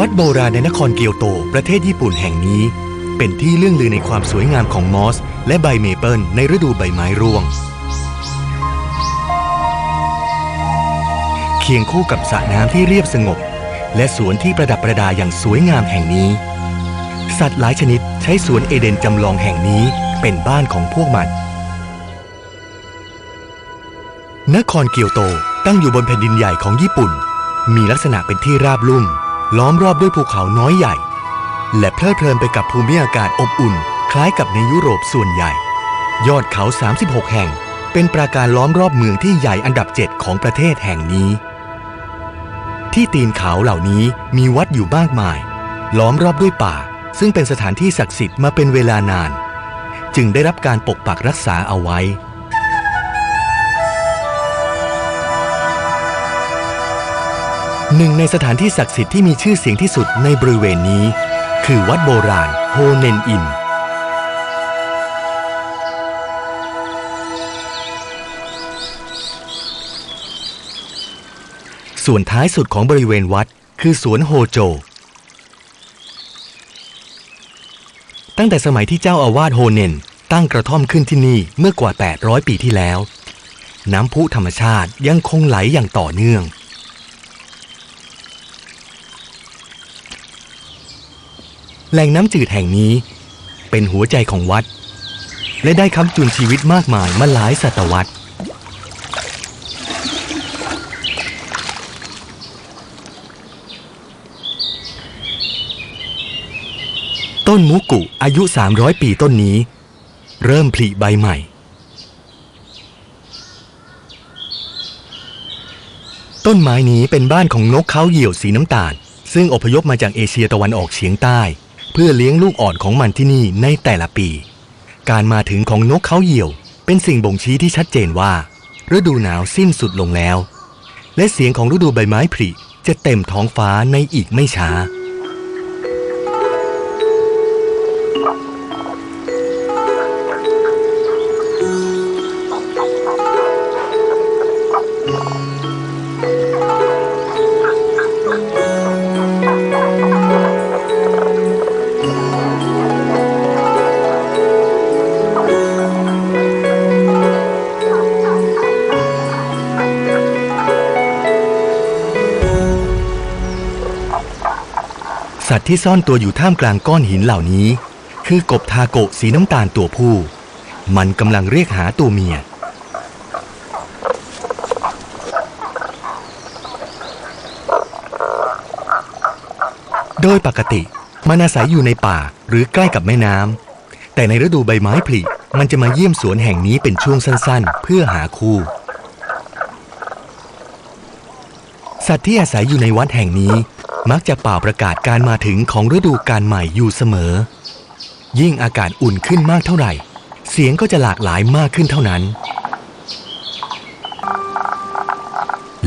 วัดโบราณในนครเกียวโต ประเทศญี่ปุ่นแห่งนี้ เป็นที่เรื่องลือในความสวยงามของมอส และใบเมเปิลในฤดูใบไม้ร่วง เคียงคู่กับสระน้ำที่เรียบสงบ และสวนที่ประดับประดาอย่างสวยงามแห่งนี้ สัตว์หลายชนิดใช้สวนเอเดนจำลองแห่งนี้เป็นบ้านของพวกมัน นครเกียวโตตั้งอยู่บนแผ่นดินใหญ่ของญี่ปุ่น มีลักษณะเป็นที่ราบลุ่ม ล้อมรอบด้วยภูเขาน้อยใหญ่ และเพลิดเพลินไปกับภูมิอากาศอบอุ่น คล้ายกับในยุโรปส่วนใหญ่ ยอดเขา 36 แห่ง เป็นปราการล้อมรอบเมืองที่ใหญ่อันดับ7ของประเทศแห่งนี้ ที่ตีนเขาเหล่านี้มีวัดอยู่มากมาย ล้อมรอบด้วยป่า ซึ่งเป็นสถานที่ศักดิ์สิทธิ์มาเป็นเวลานาน จึงได้รับการปกปักรักษาเอาไว้ หนึ่งในสถานที่ศักดิ์สิทธิ์ที่มีชื่อเสียงที่สุดในบริเวณนี้ คือวัดโบราณโฮเนนอิน ส่วนท้ายสุดของบริเวณวัดคือสวนโฮโจ ตั้งแต่สมัยที่เจ้าอาวาสโฮเนนตั้งกระท่อมขึ้นที่นี่เมื่อกว่า 800 ปีที่แล้ว น้ำพุธรรมชาติยังคงไหลอย่างต่อเนื่อง แหล่งน้ำจืดแห่งนี้ เป็นหัวใจของวัด และได้ค้ำจุนชีวิตมากมายมาหลายศตวรรษต้นมุกุอายุ 300 ปีต้นนี้ เริ่มผลิใบใหม่ ต้นไม้นี้เป็นบ้านของนกเขาเหยี่ยวสีน้ำตาล ซึ่งอพยพมาจากเอเชียตะวันออกเฉียงใต้ เพื่อเลี้ยงลูกอ่อนของมันที่นี่ในแต่ละปี การมาถึงของนกเขาเหยี่ยว เป็นสิ่งบ่งชี้ที่ชัดเจนว่า ฤดูหนาวสิ้นสุดลงแล้ว และเสียงของฤดูใบไม้ผลิจะเต็มท้องฟ้าในอีกไม่ช้า สัตว์ที่ซ่อนตัวอยู่ท่ามกลางก้อนหินเหล่านี้ คือกบทาโกะสีน้ำตาลตัวผู้ มันกำลังเรียกหาตัวเมีย โดยปกติมันอาศัยอยู่ในป่าหรือใกล้กับแม่น้ำแต่ในฤดูใบไม้ผลิมันจะมาเยี่ยมสวนแห่งนี้เป็นช่วงสั้นๆ เพื่อหาคู่ สัตว์ที่อาศัยอยู่ในวัดแห่งนี้ มักจะเป่าประกาศการมาถึงของฤดูการใหม่อยู่เสมอ ยิ่งอากาศอุ่นขึ้นมากเท่าไหร่ เสียงก็จะหลากหลายมากขึ้นเท่านั้น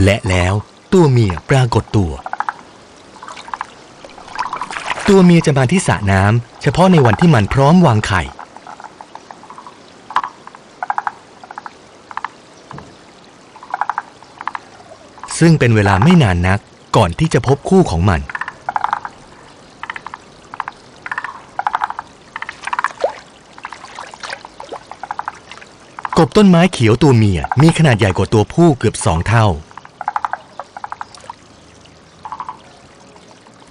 และแล้วตัวเมียปรากฏตัว ตัวเมียจะมาที่สระน้ำเฉพาะในวันที่มันพร้อมวางไข่ซึ่งเป็นเวลาไม่นานนัก ก่อนที่จะพบคู่ของมัน กบต้นไม้เขียวตัวเมียมีขนาดใหญ่กว่าตัวผู้เกือบสองเท่า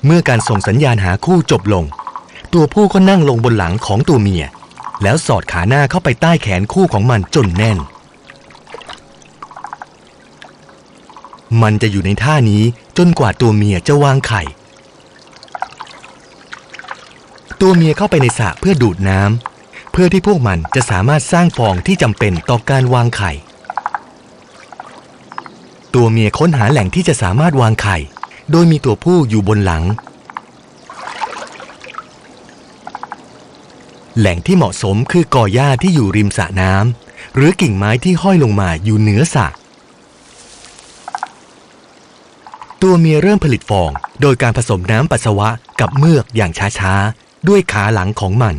เมื่อการส่งสัญญาณหาคู่จบลง ตัวผู้ก็นั่งลงบนหลังของตัวเมีย แล้วสอดขาหน้าเข้าไปใต้แขนคู่ของมันจนแน่น มันจะอยู่ในท่านี้จนกว่าตัวเมียจะวางไข่ ตัวเมียเข้าไปในสระเพื่อดูดน้ำเพื่อที่พวกมันจะสามารถสร้างฟองที่จำเป็นต่อการวางไข่ ตัวเมียค้นหาแหล่งที่จะสามารถวางไข่ โดยมีตัวผู้อยู่บนหลัง แหล่งที่เหมาะสมคือกอหญ้าที่อยู่ริมสระน้ำหรือกิ่งไม้ที่ห้อยลงมาอยู่เหนือสระ ตัวเมียเริ่มผลิตฟอง โดยการผสมน้ำปัสสาวะกับเมือกอย่างช้าๆ ด้วยขาหลังของมัน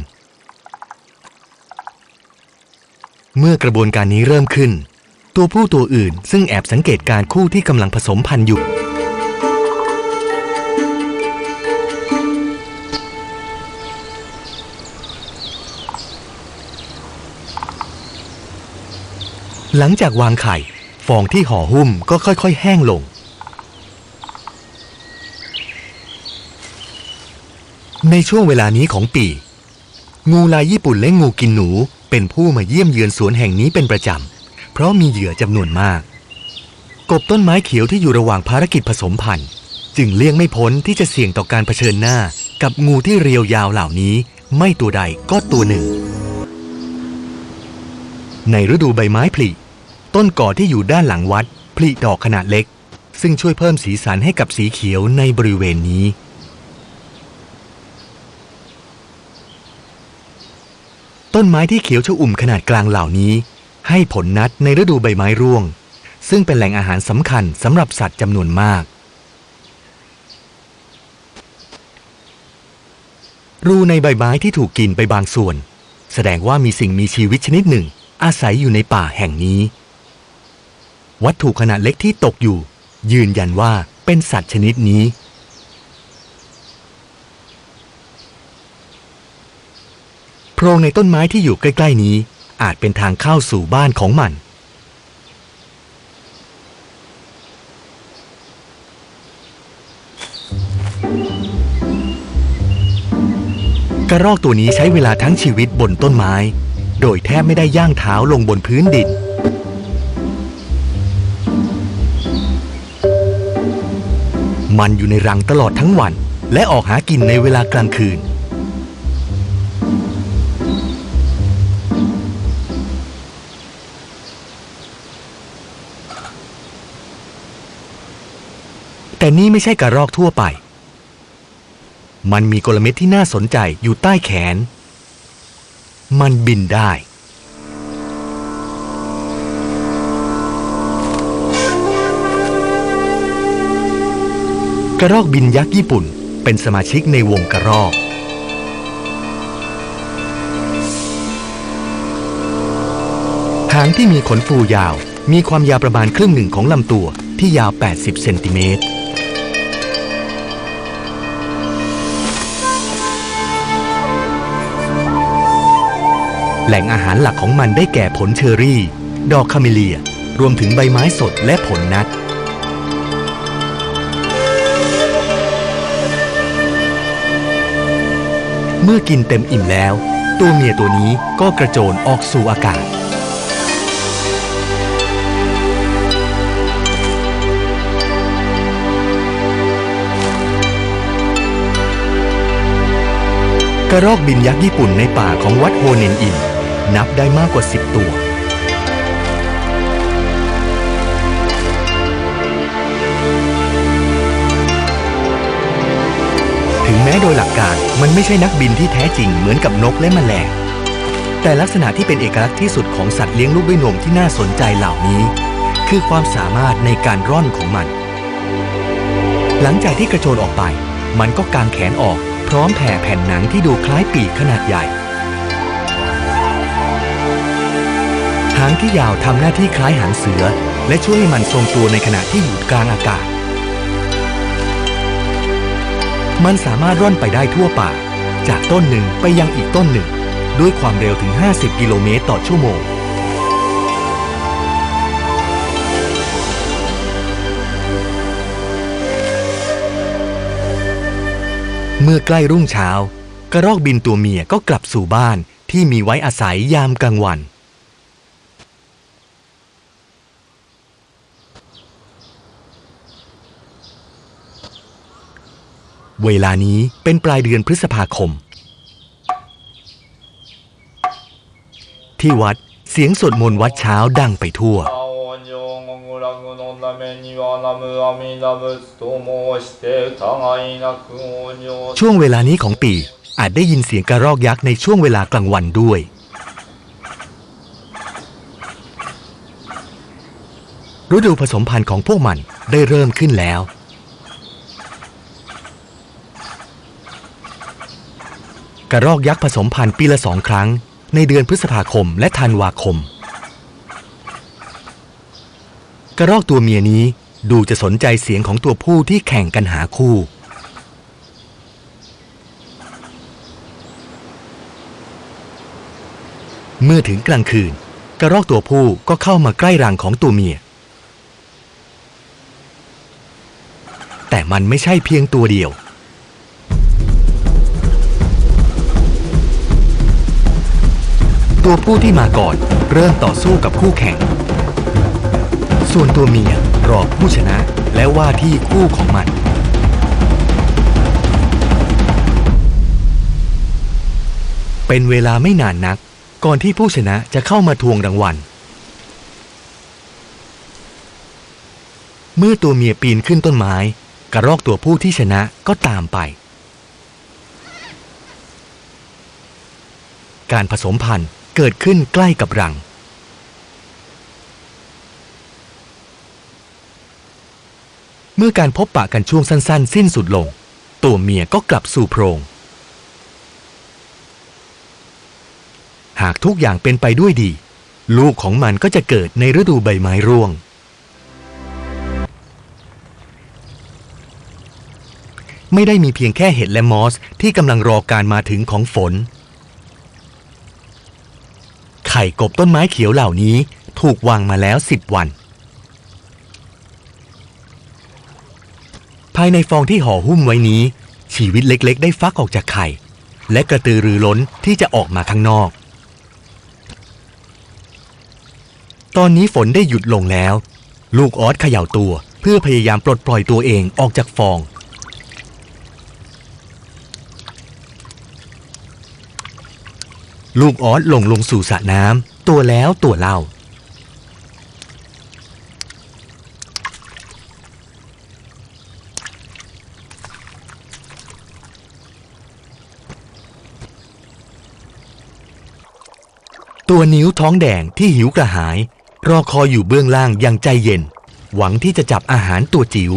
เมื่อกระบวนการนี้เริ่มขึ้น ตัวผู้ตัวอื่นซึ่งแอบสังเกตการคู่ที่กำลังผสมพันธุ์อยู่ หลังจากวางไข่ ฟองที่ห่อหุ้มก็ค่อยๆ แห้งลง ในช่วงเวลานี้ของปี งูลายญี่ปุ่นและงูกินหนูเป็นผู้มาเยี่ยมเยือนสวนแห่งนี้เป็นประจำ เพราะมีเหยื่อจำนวนมาก กบต้นไม้เขียวที่อยู่ระหว่างภารกิจผสมพันธุ์ จึงเลี่ยงไม่พ้นที่จะเสี่ยงต่อการเผชิญหน้า กับงูที่เรียวยาวเหล่านี้ ไม่ตัวใดก็ตัวหนึ่ง ในฤดูใบไม้ผลิต้นก่อที่อยู่ด้านหลังวัดผลิดอกขนาดเล็ก ซึ่งช่วยเพิ่มสีสันให้กับสีเขียวในบริเวณนี้ ต้นไม้ที่เขียวชอุ่มขนาดกลางเหล่านี้ ให้ผลนัดในฤดูใบไม้ร่วง ซึ่งเป็นแหล่งอาหารสำคัญสำหรับสัตว์จำนวนมาก รูในใบไม้ที่ถูกกินไปบางส่วน แสดงว่ามีสิ่งมีชีวิตชนิดหนึ่ง อาศัยอยู่ในป่าแห่งนี้ วัตถุขนาดเล็กที่ตกอยู่ ยืนยันว่าเป็นสัตว์ชนิดนี้ โพรงในต้นไม้ที่อยู่ใกล้ๆนี้ อาจเป็นทางเข้าสู่บ้านของมัน กระรอกตัวนี้ใช้เวลาทั้งชีวิตบนต้นไม้ โดยแทบไม่ได้ย่างเท้าลงบนพื้นดินมันอยู่ในรังตลอดทั้งวัน และออกหากินในเวลากลางคืน แต่นี่ไม่ใช่กระรอกทั่วไป มันมีกลเม็ดที่น่าสนใจอยู่ใต้แขน มันบินได้ กระรอกบินยักษ์ญี่ปุ่น เป็นสมาชิกในวงกระรอกหางที่มีขนฟูยาว มีความยาวประมาณครึ่งหนึ่งของลำตัวที่ยาว 80 เซนติเมตร แหล่งอาหารหลักของมันได้แก่ผลเชอรี่ ดอกคาเมเลีย รวมถึงใบไม้สดและผลนัทเมื่อกินเต็มอิ่มแล้ว ตัวเมียตัวนี้ก็กระโจนออกสู่อากาศ กระรอกบินยักษ์ญี่ปุ่นในป่าของวัดโฮเนนอิน นับได้มากกว่า 10 ตัว ถึงแม้โดยหลักการมันไม่ใช่นักบินที่แท้จริงเหมือนกับนกและแมลง แต่ลักษณะที่เป็นเอกลักษณ์ที่สุดของสัตว์เลี้ยงลูกด้วยนมที่น่าสนใจเหล่านี้ คือความสามารถในการร่อนของมัน หลังจากที่กระโจนออกไป มันก็กางแขนออกพร้อมแผ่แผ่นหนังที่ดูคล้ายปีกขนาดใหญ่ หางที่ยาวทำหน้าที่คล้ายหางเสือ และช่วยให้มันทรงตัวในขณะที่อยู่กลางอากาศ มันสามารถร่อนไปได้ทั่วป่า จากต้นหนึ่งไปยังอีกต้นหนึ่ง ด้วยความเร็วถึง 50 กิโลเมตรต่อชั่วโมง เมื่อใกล้รุ่งเช้า กระรอกบินตัวเมียก็กลับสู่บ้านที่มีไว้อาศัยยามกลางวัน เวลานี้เป็นปลายเดือนพฤษภาคม ที่วัดเสียงสวดมนต์วัดเช้าดังไปทั่ว ช่วงเวลานี้ของปีอาจได้ยินเสียงกระรอกยักษ์ในช่วงเวลากลางวันด้วย ฤดูผสมพันธุ์ของพวกมันได้เริ่มขึ้นแล้ว กระรอกยักษ์ผสมพันธุ์ปีละสองครั้ง ในเดือนพฤษภาคมและธันวาคม กระรอกตัวเมียนี้ดูจะสนใจเสียงของตัวผู้ที่แข่งกันหาคู่ เมื่อถึงกลางคืน กระรอกตัวผู้ก็เข้ามาใกล้รังของตัวเมีย แต่มันไม่ใช่เพียงตัวเดียว ตัวผู้ที่มาก่อนเริ่มต่อสู้กับคู่แข่ง ส่วนตัวเมียรอผู้ชนะและว่าที่คู่ของมัน เป็นเวลาไม่นานนัก ก่อนที่ผู้ชนะจะเข้ามาทวงรางวัล เมื่อตัวเมียปีนขึ้นต้นไม้ กระรอกตัวผู้ที่ชนะก็ตามไปการผสมพันธุ์ เกิดขึ้นใกล้กับรัง เมื่อการพบปะกันช่วงสั้น ๆ สิ้นสุดลง ตัวเมียก็กลับสู่โพรง หากทุกอย่างเป็นไปด้วยดี ลูกของมันก็จะเกิดในฤดูใบไม้ร่วง ไม่ได้มีเพียงแค่เห็ดและมอสที่กำลังรอการมาถึงของฝน ไข่กบต้นไม้เขียวเหล่านี้ถูกวางมาแล้วสิบวัน ภายในฟองที่ห่อหุ้มไว้นี้ ชีวิตเล็กๆ ได้ฟักออกจากไข่ และกระตือรือร้นที่จะออกมาข้างนอก ตอนนี้ฝนได้หยุดลงแล้ว ลูกออสเขย่าตัวเพื่อพยายามปลดปล่อยตัวเองออกจากฟอง ลูกออสลงลงสู่สระน้ำตัวแล้วตัวเล่า ตัวนิ้วท้องแดงที่หิวกระหาย รอคอยอยู่เบื้องล่างอย่างใจเย็น หวังที่จะจับอาหารตัวจิ๋ว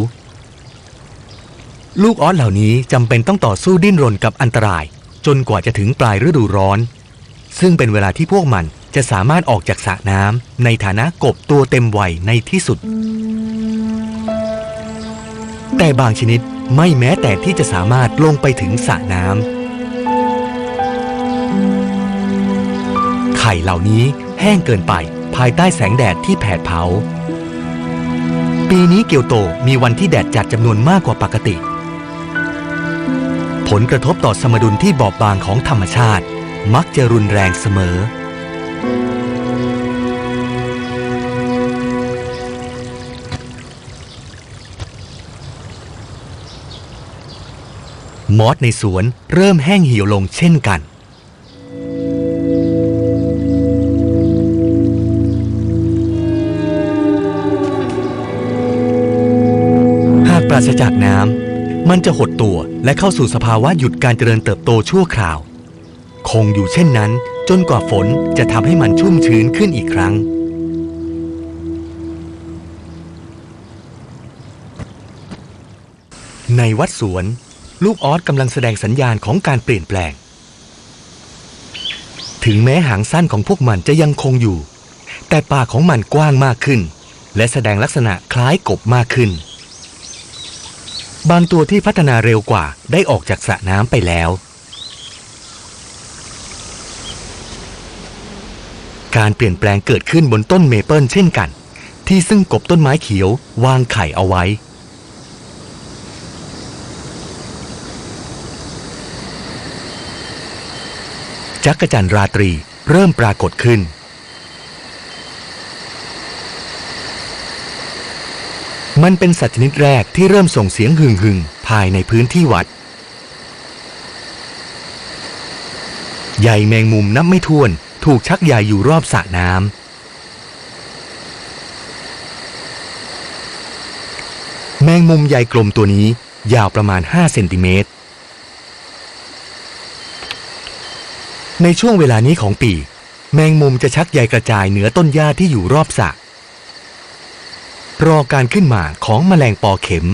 ลูกออสเหล่านี้จำเป็นต้องต่อสู้ดิ้นรนกับอันตราย จนกว่าจะถึงปลายฤดูร้อน ซึ่งเป็นเวลาที่พวกมันจะสามารถออกจากสระน้ำในฐานะกบตัวเต็มวัยในที่สุด แต่บางชนิดไม่แม้แต่ที่จะสามารถลงไปถึงสระน้ำไข่เหล่านี้แห้งเกินไปภายใต้แสงแดดที่แผดเผา ปีนี้เกียวโตมีวันที่แดดจัดจำนวนมากกว่าปกติ ผลกระทบต่อสมดุลที่บอบบางของธรรมชาติ มักจะรุนแรงเสมอ มอสในสวนเริ่มแห้งเหี่ยวลงเช่นกันหากปราศจากน้ำ มันจะหดตัวและเข้าสู่สภาวะหยุดการเจริญเติบโตชั่วคราว คงอยู่เช่นนั้น จนกว่าฝนจะทำให้มันชุ่มชื้นขึ้นอีกครั้ง ในวัดสวน ลูกออสกำลังแสดงสัญญาณของการเปลี่ยนแปลง ถึงแม้หางสั้นของพวกมันจะยังคงอยู่ แต่ปากของมันกว้างมากขึ้น และแสดงลักษณะคล้ายกบมากขึ้น บางตัวที่พัฒนาเร็วกว่าได้ออกจากสระน้ำไปแล้ว การเปลี่ยนแปลงเกิดขึ้นบนต้นเมเปิลเช่นกัน ที่ซึ่งกบต้นไม้เขียววางไข่เอาไว้ จักรจันราตรีเริ่มปรากฏขึ้น มันเป็นสัตว์ชนิดแรกที่เริ่มส่งเสียงหึ่งหึงๆภายในพื้นที่วัดใยแมงมุมนับไม่ถ้วน ถูกชักใยอยู่รอบสระน้ำแมงมุมใยกลมตัวนี้ยาวประมาณ 5 เซนติเมตร ในช่วงเวลานี้ของปี แมงมุมจะชักใยกระจายเหนือต้นหญ้าที่อยู่รอบสระรอการขึ้นมาของแมลงปอเข็ม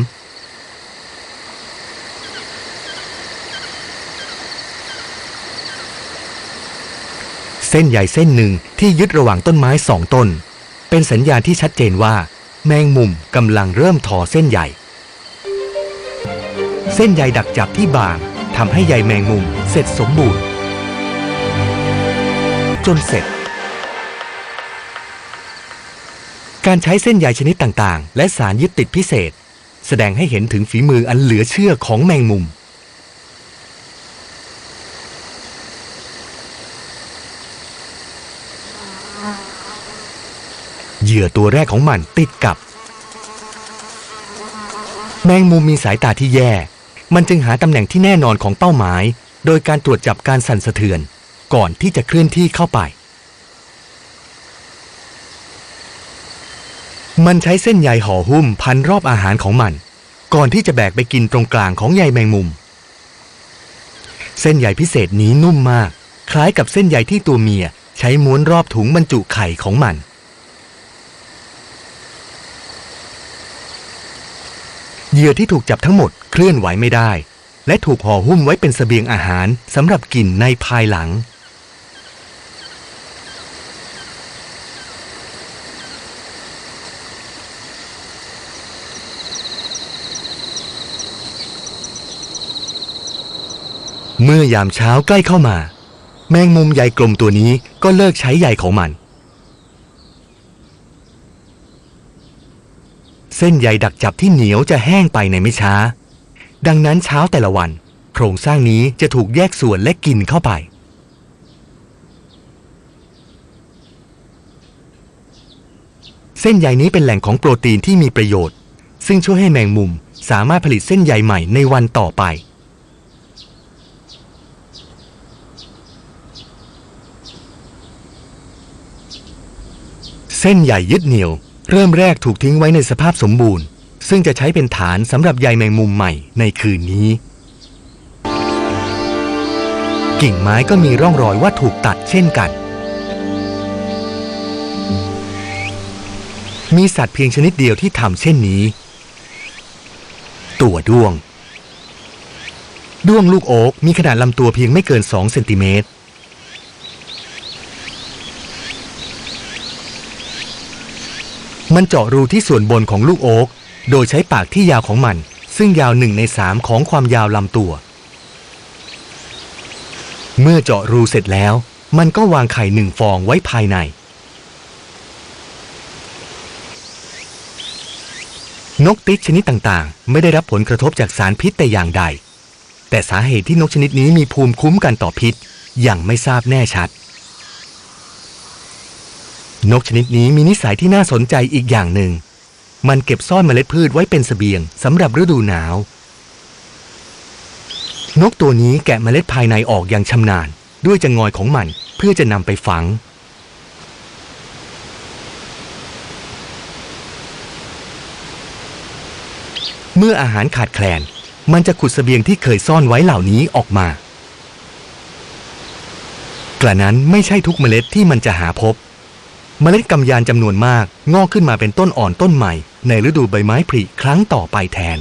เส้นใยเส้นหนึ่งที่ยึดระหว่างต้นไม้สองต้น เป็นสัญญาณที่ชัดเจนว่า แมงมุมกำลังเริ่มทอเส้นใยเส้นใยดักจับที่บางทำให้ใยแมงมุมเสร็จสมบูรณ์ จนเสร็จ การใช้เส้นใยชนิดต่างๆ และสารยึดติดพิเศษ แสดงให้เห็นถึงฝีมืออันเหลือเชื่อของแมงมุม ยื่อตัวแรกของมันติดกับ แมงมุมมีสายตาที่แย่ มันจึงหาตำแหน่งที่แน่นอนของเป้าหมาย โดยการตรวจจับการสั่นสะเทือน ก่อนที่จะเคลื่อนที่เข้าไป มันใช้เส้นใยห่อหุ้มพันรอบอาหารของมัน ก่อนที่จะแบกไปกินตรงกลางของใยแมงมุม เส้นใยพิเศษนี้นุ่มมาก คล้ายกับเส้นใยที่ตัวเมียใช้ม้วนรอบถุงบรรจุไข่ของมัน เหยื่อที่ถูกจับทั้งหมดเคลื่อนไหวไม่ได้ และถูกห่อหุ้มไว้เป็นเสบียงอาหารสำหรับกินในภายหลัง เมื่อยามเช้าใกล้เข้ามา แมงมุมใยกลมตัวนี้ก็เลิกใช้ใยของมัน เส้นใยดักจับที่เหนียวจะแห้งไปในไม่ช้า ดังนั้นเช้าแต่ละวัน โครงสร้างนี้จะถูกแยกส่วนและกินเข้าไป เส้นใยนี้เป็นแหล่งของโปรตีนที่มีประโยชน์ ซึ่งช่วยให้แมงมุมสามารถผลิตเส้นใยใหม่ในวันต่อไปเส้นใยยึดเหนี่ยว เริ่มแรกถูกทิ้งไว้ในสภาพสมบูรณ์ ซึ่งจะใช้เป็นฐานสำหรับใยแมงมุมใหม่ในคืนนี้ กิ่งไม้ก็มีร่องรอยว่าถูกตัดเช่นกัน มีสัตว์เพียงชนิดเดียวที่ทำเช่นนี้ ตัวด้วง ด้วงลูกโอ๊กมีขนาดลำตัวเพียงไม่เกิน 2 เซนติเมตร มันเจาะรูที่ส่วนบนของลูกโอ๊กโดยใช้ปากที่ยาวของมัน ซึ่งยาวหนึ่งในสามของความยาวลำตัว เมื่อเจาะรูเสร็จแล้ว มันก็วางไข่หนึ่งฟองไว้ภายใน นกติ๊กชนิดต่างๆ ไม่ได้รับผลกระทบจากสารพิษแต่อย่างใด แต่สาเหตุที่นกชนิดนี้มีภูมิคุ้มกันต่อพิษยังไม่ทราบแน่ชัด นกชนิดนี้มีนิสัยที่น่าสนใจอีกอย่างหนึ่ง มันเก็บซ่อนเมล็ดพืชไว้เป็นสเสบียงสำหรับฤดูหนาว นกตัวนี้แกะเมล็ดภายในออกอย่างชำนาญ ด้วยจงอยของมันเพื่อจะนำไปฝัง เมื่ออาหารขาดแคลน มันจะขุดสเสบียงที่เคยซ่อนไว้เหล่านี้ออกมากระนั้นไม่ใช่ทุกเมล็ดที่มันจะหาพบ เมล็ดกำยานจำนวนมากงอกขึ้นมาเป็นต้นอ่อนต้นใหม่ ในฤดูใบไม้ผลิครั้งต่อไปแทน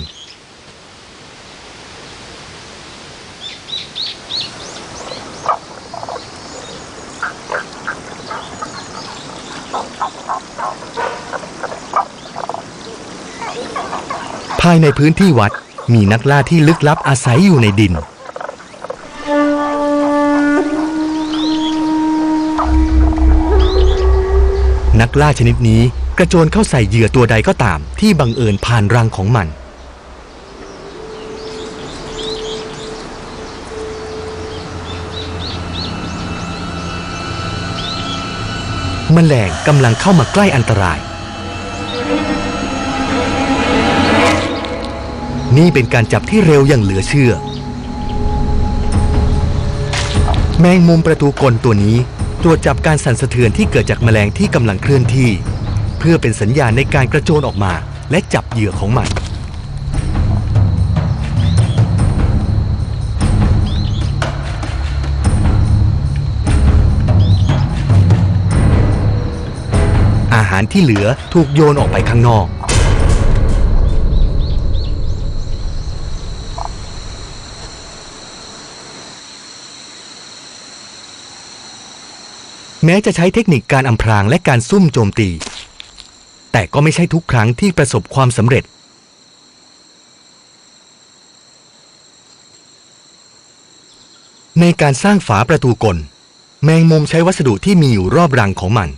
ภายในพื้นที่วัดมีนักล่าที่ลึกลับอาศัยอยู่ในดิน นักล่าชนิดนี้กระโจนเข้าใส่เหยื่อตัวใดก็ตาม ที่บังเอิญผ่านรังของมัน แมลงกำลังเข้ามาใกล้อันตราย นี่เป็นการจับที่เร็วอย่างเหลือเชื่อ แมงมุมประตูกลตัวนี้ ตรวจจับการสั่นสะเทือนที่เกิดจากแมลงที่กำลังเคลื่อนที่ เพื่อเป็นสัญญาณในการกระโจนออกมา และจับเหยื่อของมันอาหารที่เหลือถูกโยนออกไปข้างนอก แม้จะใช้เทคนิคการอำพรางและการซุ่มโจมตี แต่ก็ไม่ใช่ทุกครั้งที่ประสบความสำเร็จ ในการสร้างฝาประตูกล แมงมุมใช้วัสดุที่มีอยู่รอบรังของมัน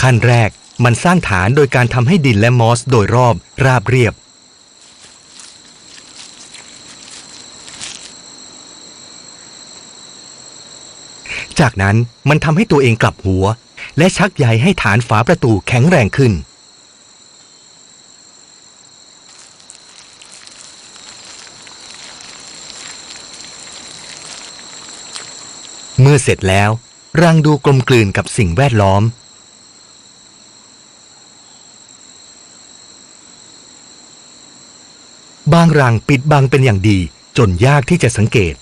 ขั้นแรกมันสร้างฐานโดยการทำให้ดินและมอสโดยรอบราบเรียบ จากนั้นมันทำให้ตัวเองกลับหัว และชักใยให้ฐานฝาประตูแข็งแรงขึ้น เมื่อเสร็จแล้วรังดูกลมกลืนกับสิ่งแวดล้อม บางรังปิดบังเป็นอย่างดีจนยากที่จะสังเกต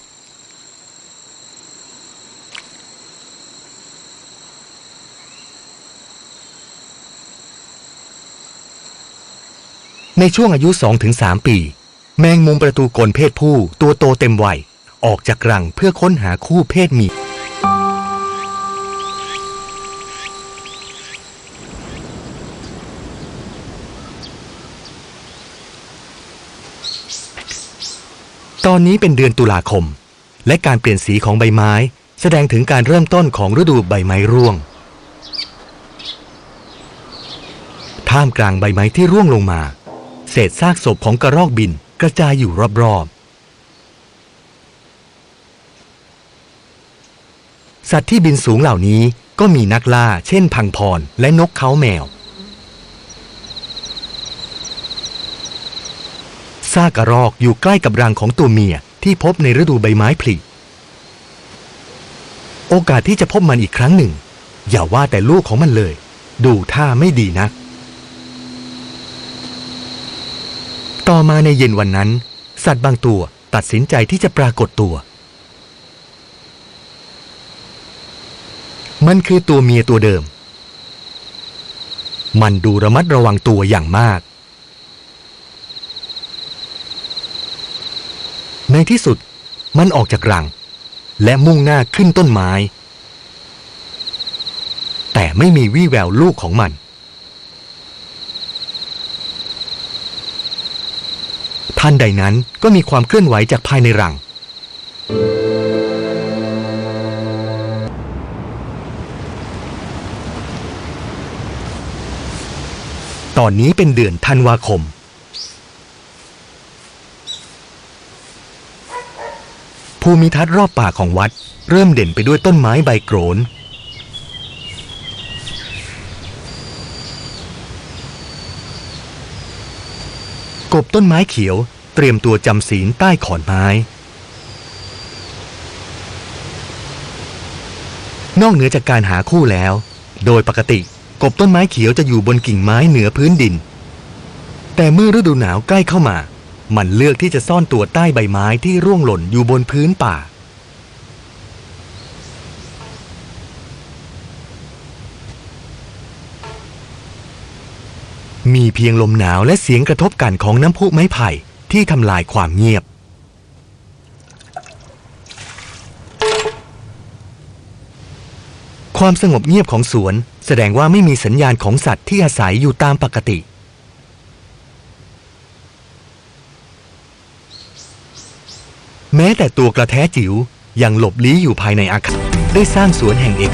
ในช่วงอายุ 2-3 ปี แมงมุมประตูกลเพศผู้ตัวโตเต็มวัยออกจากรังเพื่อค้นหาคู่เพศเมียตอนนี้เป็นเดือนตุลาคม และการเปลี่ยนสีของใบไม้ แสดงถึงการเริ่มต้นของฤดูใบไม้ร่วง ท่ามกลางใบไม้ที่ร่วงลงมา เศษซากศพของกระรอกบินกระจายอยู่รอบๆ สัตว์ที่บินสูงเหล่านี้ก็มีนักล่า เช่นพังพร และนกเขาแมว ซากกระรอกอยู่ใกล้กับรังของตัวเมียที่พบในฤดูใบไม้ผลิโอกาสที่จะพบมันอีกครั้งหนึ่ง อย่าว่าแต่ลูกของมันเลย ดูท่าไม่ดีนัก ต่อมาในเย็นวันนั้น สัตว์บางตัวตัดสินใจที่จะปรากฏตัว มันคือตัวเมียตัวเดิม มันดูระมัดระวังตัวอย่างมาก ในที่สุดมันออกจากรัง และมุ่งหน้าขึ้นต้นไม้ แต่ไม่มีวี่แววลูกของมัน ทันใดนั้นก็มีความเคลื่อนไหวจากภายในรัง ตอนนี้เป็นเดือนธันวาคม ภูมิทัศน์รอบป่าของวัด เริ่มเด่นไปด้วยต้นไม้ใบโกรน กบต้นไม้เขียวเตรียมตัวจำศีลใต้ขอนไม้ นอกเหนือจากการหาคู่แล้ว โดยปกติ กบต้นไม้เขียวจะอยู่บนกิ่งไม้เหนือพื้นดิน แต่เมื่อฤดูหนาวใกล้เข้ามา มันเลือกที่จะซ่อนตัวใต้ใบไม้ที่ร่วงหล่นอยู่บนพื้นป่า มีเพียงลมหนาวและเสียงกระทบกันของน้ำพุไม้ไผ่ที่ทำลายความเงียบ ความสงบเงียบของสวนแสดงว่าไม่มีสัญญาณของสัตว์ที่อาศัยอยู่ตามปกติ แม้แต่ตัวกระแทจิ๋วยังหลบลี้อยู่ภายในอาคารได้สร้างสวนแห่งเอก